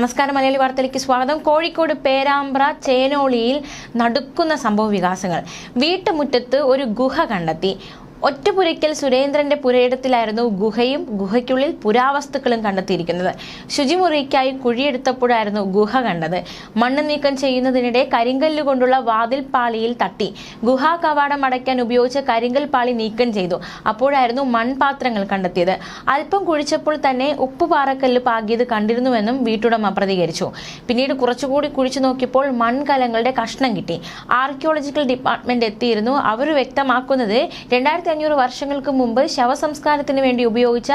നമസ്കാരം. മലയാളി വാർത്തയിലേക്ക് സ്വാഗതം. കോഴിക്കോട് പേരാമ്പ്ര ചേനോളിയിൽ നടക്കുന്ന സംഭവ വികാസങ്ങൾ. വീട്ടുമുറ്റത്ത് ഒരു ഗുഹ കണ്ടെത്തി. ഒറ്റപ്പുരയ്ക്കൽ സുരേന്ദ്രന്റെ പുരയിടത്തിലായിരുന്നു ഗുഹയും ഗുഹയ്ക്കുള്ളിൽ പുരാവസ്തുക്കളും കണ്ടെത്തിയിരിക്കുന്നത്. ശുചിമുറിക്കായി കുഴിയെടുത്തപ്പോഴായിരുന്നു ഗുഹ കണ്ടത്. മണ്ണ് നീക്കം ചെയ്യുന്നതിനിടെ കരിങ്കല്ല് കൊണ്ടുള്ള വാതിൽ പാളിയിൽ തട്ടി. ഗുഹാ കവാടം അടയ്ക്കാൻ ഉപയോഗിച്ച കരിങ്കൽ പാളി നീക്കം ചെയ്തു. അപ്പോഴായിരുന്നു മൺപാത്രങ്ങൾ കണ്ടെത്തിയത്. അല്പം കുഴിച്ചപ്പോൾ തന്നെ ഉപ്പുപാറക്കല്ല് പാകിയത് കണ്ടിരുന്നുവെന്നും വീട്ടുടമ പ്രതികരിച്ചു. പിന്നീട് കുറച്ചുകൂടി കുഴിച്ചു നോക്കിയപ്പോൾ മൺകലങ്ങളുടെ കഷ്ണം കിട്ടി. ആർക്കിയോളജിക്കൽ ഡിപ്പാർട്ട്മെന്റ് എത്തിയിരുന്നു. അവർ വ്യക്തമാക്കുന്നത് രണ്ടായിരത്തി അഞ്ഞൂറ് വർഷങ്ങൾക്ക് മുമ്പ് ശവസംസ്കാരത്തിന് വേണ്ടി ഉപയോഗിച്ച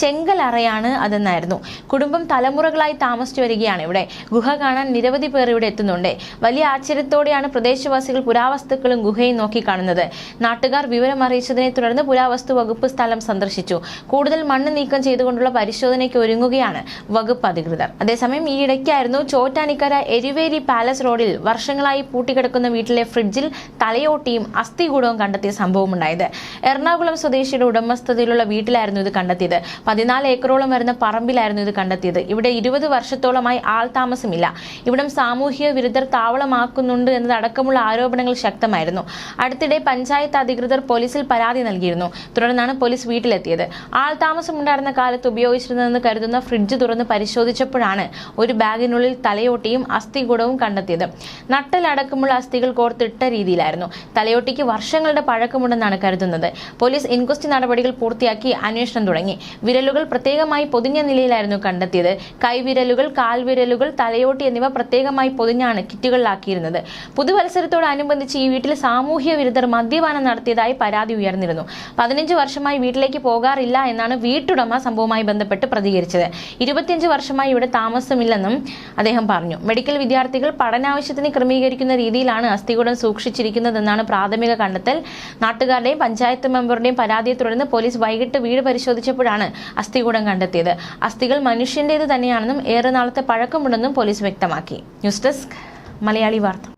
ചെങ്കലറയാണ് അതെന്നായിരുന്നു. കുടുംബം തലമുറകളായി താമസിച്ചു വരികയാണ് ഇവിടെ. ഗുഹ കാണാൻ നിരവധി പേർ ഇവിടെ എത്തുന്നുണ്ട്. വലിയ ആശ്ചര്യത്തോടെയാണ് പ്രദേശവാസികൾ പുരാവസ്തുക്കളും ഗുഹയും നോക്കിക്കാണുന്നത് നാട്ടുകാർ വിവരം അറിയിച്ചതിനെ തുടർന്ന് പുരാവസ്തു വകുപ്പ് സ്ഥലം സന്ദർശിച്ചു. കൂടുതൽ മണ്ണ് നീക്കം ചെയ്തുകൊണ്ടുള്ള പരിശോധനയ്ക്ക് ഒരുങ്ങുകയാണ് വകുപ്പ് അധികൃതർ. അതേസമയം ഈ ഇടയ്ക്കായിരുന്നു ചോറ്റാനിക്കര എരിവേലി പാലസ് റോഡിൽ വർഷങ്ങളായി പൂട്ടിക്കിടക്കുന്ന വീട്ടിലെ ഫ്രിഡ്ജിൽ തലയോട്ടിയും അസ്ഥികൂടവും കണ്ടെത്തിയ സംഭവം സംഭവമുണ്ടായത്. എറണാകുളം സ്വദേശിയുടെ ഉടമസ്ഥതയിലുള്ള വീട്ടിലായിരുന്നു ഇത് കണ്ടെത്തിയത്. പതിനാല് ഏക്കറോളം വരുന്ന പറമ്പിലായിരുന്നു ഇത് കണ്ടെത്തിയത്. ഇവിടെ ഇരുപത് വർഷത്തോളമായി ആൾ താമസമില്ല. ഇവിടം സാമൂഹിക വിരുദ്ധർ താവളമാക്കുന്നുണ്ട് എന്നതടക്കമുള്ള ആരോപണങ്ങൾ ശക്തമായിരുന്നു. അടുത്തിടെ പഞ്ചായത്ത് അധികൃതർ പോലീസിൽ പരാതി നൽകിയിരുന്നു. തുടർന്നാണ് പോലീസ് വീട്ടിലെത്തിയത്. ആൾ താമസമുണ്ടായിരുന്ന കാലത്ത് ഉപയോഗിച്ചിരുന്നതെന്ന് കരുതുന്ന ഫ്രിഡ്ജ് തുറന്ന് പരിശോധിച്ചപ്പോഴാണ് ഒരു ബാഗിനുള്ളിൽ തലയോട്ടിയും അസ്ഥികൂടവും കണ്ടെത്തിയത്. നട്ടലടക്കമുള്ള അസ്ഥികൾ കോർത്തിട്ട രീതിയിലായിരുന്നു. തലയോട്ടിക്ക് വർഷങ്ങളുടെ പഴക്കമുണ്ടെന്നാണ് കരുതുന്നത്. പോലീസ് ഇൻക്വസ്റ്റ് നടപടികൾ പൂർത്തിയാക്കി അന്വേഷണം തുടങ്ങി. വിരലുകൾ പ്രത്യേകമായി പൊതിഞ്ഞ നിലയിലായിരുന്നു കണ്ടെത്തിയത്. കൈവിരലുകൾ കാൽവിരലുകൾ തലയോട്ടി എന്നിവ പ്രത്യേകമായി പൊതിഞ്ഞാണ് കിറ്റുകളിലാക്കിയിരുന്നത്. പുതുവത്സരത്തോടനുബന്ധിച്ച് ഈ വീട്ടിൽ സാമൂഹ്യ വിരുദ്ധർ മദ്യപാനം നടത്തിയതായി പരാതി ഉയർന്നിരുന്നു. പതിനഞ്ച് വർഷമായി വീട്ടിലേക്ക് പോകാറില്ല എന്നാണ് വീട്ടുടമ സംഭവവുമായി ബന്ധപ്പെട്ട് പ്രതികരിച്ചത്. ഇരുപത്തിയഞ്ച് വർഷമായി ഇവിടെ താമസമില്ലെന്നും അദ്ദേഹം പറഞ്ഞു. മെഡിക്കൽ വിദ്യാർത്ഥികൾ പഠനാവശ്യത്തിന് ക്രമീകരിക്കുന്ന രീതിയിലാണ് അസ്ഥികൂടം സൂക്ഷിച്ചിരിക്കുന്നതെന്നാണ് പ്രാഥമിക കണ്ടെത്തൽ. നാട്ടുകാരുടെയും പഞ്ചായത്ത് മെമ്പറുടെയും പരാതിയെ തുടർന്ന് പോലീസ് വൈകിട്ട് വീട് പരിശോധിച്ചപ്പോഴാണ് അസ്ഥികൂടം കണ്ടെത്തിയത്. അസ്ഥികൾ മനുഷ്യന്റേത് തന്നെയാണെന്നും ഏറെ നാളത്തെ പഴക്കമുണ്ടെന്നും പോലീസ് വ്യക്തമാക്കി. News desk Malayali Vartha.